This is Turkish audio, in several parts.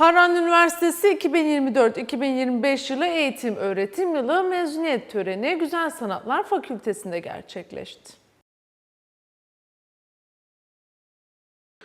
Harran Üniversitesi 2024-2025 yılı eğitim öğretim yılı mezuniyet töreni Güzel Sanatlar Fakültesi'nde gerçekleşti.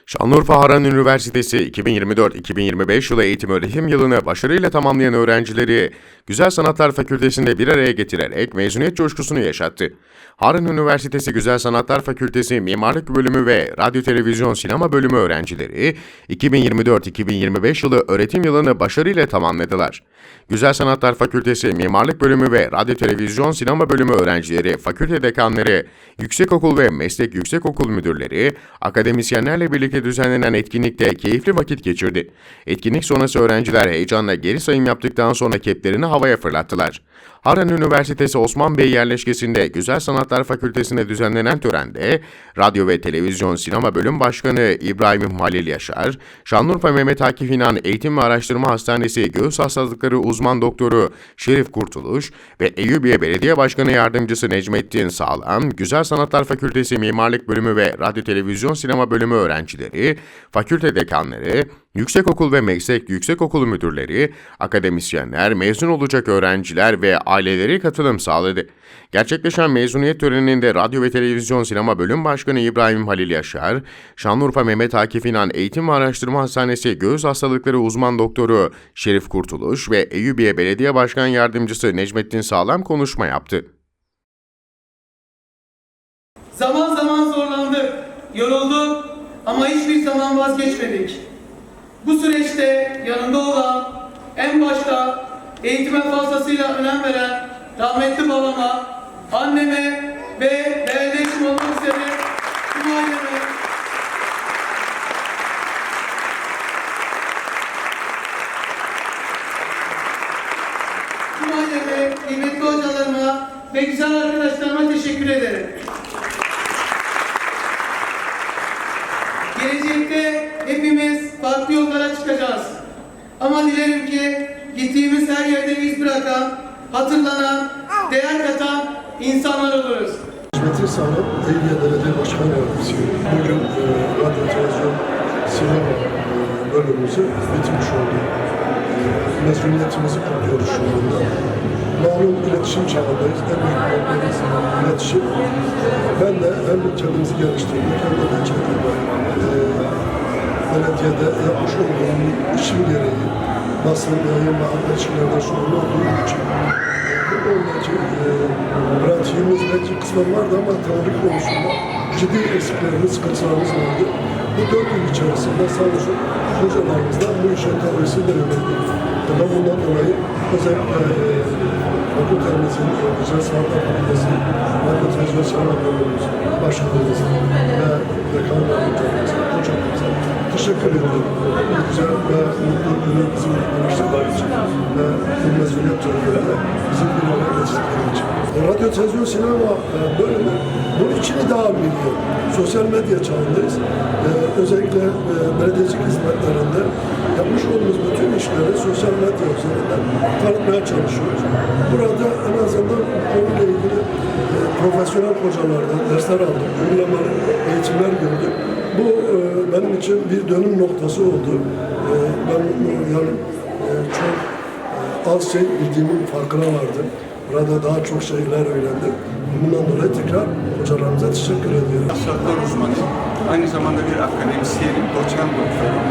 Şanlıurfa Harran Üniversitesi 2024-2025 yılı eğitim öğretim yılını başarıyla tamamlayan öğrencileri Güzel Sanatlar Fakültesi'nde bir araya getirerek mezuniyet coşkusunu yaşattı. Harran Üniversitesi Güzel Sanatlar Fakültesi Mimarlık Bölümü ve Radyo Televizyon Sinema Bölümü öğrencileri 2024-2025 yılı öğretim yılını başarıyla tamamladılar. Güzel Sanatlar Fakültesi Mimarlık Bölümü ve Radyo Televizyon Sinema Bölümü öğrencileri, fakülte dekanları, yüksekokul ve meslek yüksekokul müdürleri, akademisyenlerle birlikte düzenlenen etkinlikte keyifli vakit geçirdi. Etkinlik sonrası öğrenciler heyecanla geri sayım yaptıktan sonra keplerini havaya fırlattılar. Harran Üniversitesi Osman Bey yerleşkesinde Güzel Sanatlar Fakültesi'nde düzenlenen törende Radyo ve Televizyon Sinema Bölüm Başkanı İbrahim Halil Yaşar, Şanlıurfa Mehmet Akif İnan Eğitim ve Araştırma Hastanesi Göğüs Hastalıkları Uzman Doktoru Şerif Kurtuluş ve Eyyubiye Belediye Başkanı Yardımcısı Necmettin Sağlam, Güzel Sanatlar Fakültesi Mimarlık Bölümü ve Radyo Televizyon Sinema Bölümü öğrencileri, fakülte dekanları, Yüksekokul ve meslek yüksekokulu müdürleri, akademisyenler, mezun olacak öğrenciler ve aileleri katılım sağladı. Gerçekleşen mezuniyet töreninde Radyo ve Televizyon Sinema Bölüm Başkanı İbrahim Halil Yaşar, Şanlıurfa Mehmet Akif İnan Eğitim ve Araştırma Hastanesi Göğüs Hastalıkları Uzman Doktoru Şerif Kurtuluş ve Eyyubiye Belediye Başkan Yardımcısı Necmettin Sağlam konuşma yaptı. Zaman zaman zorlandık, yorulduk ama hiçbir zaman vazgeçmedik. Bu süreçte yanında olan, en başta eğitime fazlasıyla önem veren rahmetli babama, anneme ve değerli eşim olmak üzere tüm aileme tüm aileme, kıymetli hocalarıma ve güzel arkadaşlarıma teşekkür ederim. Gelecekte hepimiz farklı yollara çıkacağız. Ama dilerim ki gittiğimiz her yerde iz bırakan, hatırlanan, değer katan insanlar oluruz. Hizmeti sağlam Eylül'e Belediye Başkan Yardımcısıyım. Bugün e, radyo, televizyon, sinema e, bölümümüzü bitirmiş olduk. E, mezuniyetimizi kutluyoruz şu anda. Malum iletişim çağındayız. En büyük problemimiz iletişim. Ben de hem kendimizi geliştirdik hem de e, belediyede yapmış olduğum işim gereği basın, yayın ve ilişkilerden sorumlu olduğum için bu konudaki e, pratiğimiz belki kısmen vardı ama teorik konusunda ciddi eksiklerimiz, sıkıntılarımız vardı. Bu dört yıl içerisinde sağ olsun hocalarımızla bu işin teorisiyle yönettik. Ben bundan dolayı özellikle e, fakültemizin, e, Güzel Sanatlar Fakültesi, Radyo Televizyon Sinema Bölümümüz, başkanımız ve dekan hocamıza teşekkür ediyorum. Güzel ve mutlu günü bizim paylaştıkları için ve bu mezuniyet töreninde bizim bir araya getirdikleri için. Radyo, televizyon, sinema e, bölümü bunun içini daha biliyor. Sosyal medya çağındayız. E, özellikle e, belediyecilik hizmetlerinde yapmış olduğumuz bütün işleri sosyal medya üzerinden tanıtmaya çalışıyoruz. Burada en azından konuyla ilgili profesyonel hocalardan dersler aldık, uygulamalı eğitimler gördük. Bu e, benim için bir dönüm noktası oldu. E, ben e, yani e, çok e, az şey bildiğimin farkına vardım. Burada daha çok şeyler öğrendim. Bundan dolayı tekrar hocalarımıza teşekkür ediyorum. Sanatlar uzmanıyım. Aynı zamanda bir akademisyenim, doçent doktorum.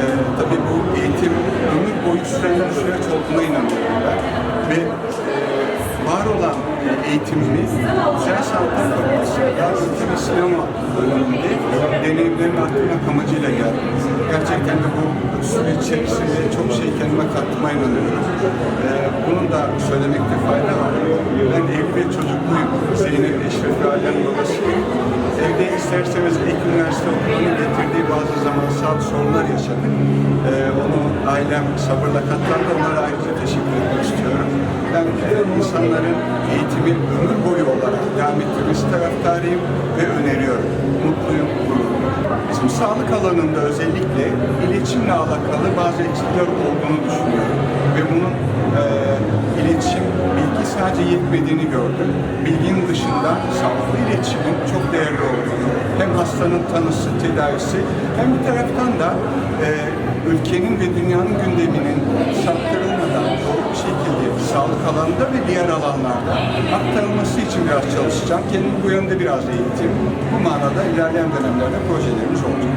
Ee, tabii bu eğitim ömür boyu süren bir süreç olduğuna inanıyorum ben. Ve e, var olan eğitimimiz Güzel Sanatlar ve sinema bölümünde deneyimlerimi arttırmak amacıyla geldim. Gerçekten de bu süreç içerisinde çok şey kendime kattığıma inanıyorum. Ee, bunu da söylemekte fayda var. Ben evli çocukluyum. Zeynep Eşref Alem babasıyım. Evde ister istemez ilk üniversite okulunun getirdiği bazı zamansal sorunlar yaşadık. Ee, onu ailem sabırla katlandı. Onlara ayrıca teşekkür etmek istiyorum. Ben e, insanların eğitimi ömür boyu olarak devam ettirmesi taraftarıyım ve öneriyorum. Mutluyum, gururluyum. Bizim sağlık alanında özellikle iletişimle alakalı bazı eksikler olduğunu düşünüyorum. Ve bunun e, iletişim, bilgi sadece yetmediğini gördüm. Bilginin dışında sağlıklı iletişimin çok değerli olduğunu, hem hastanın tanısı, tedavisi hem bir taraftan da e, ülkenin ve dünyanın gündeminin saptırılmadan alanında ve diğer alanlarda aktarılması için biraz çalışacağım. Kendim bu yönde biraz eğitim. Bu manada ilerleyen dönemlerde projelerimiz olacak.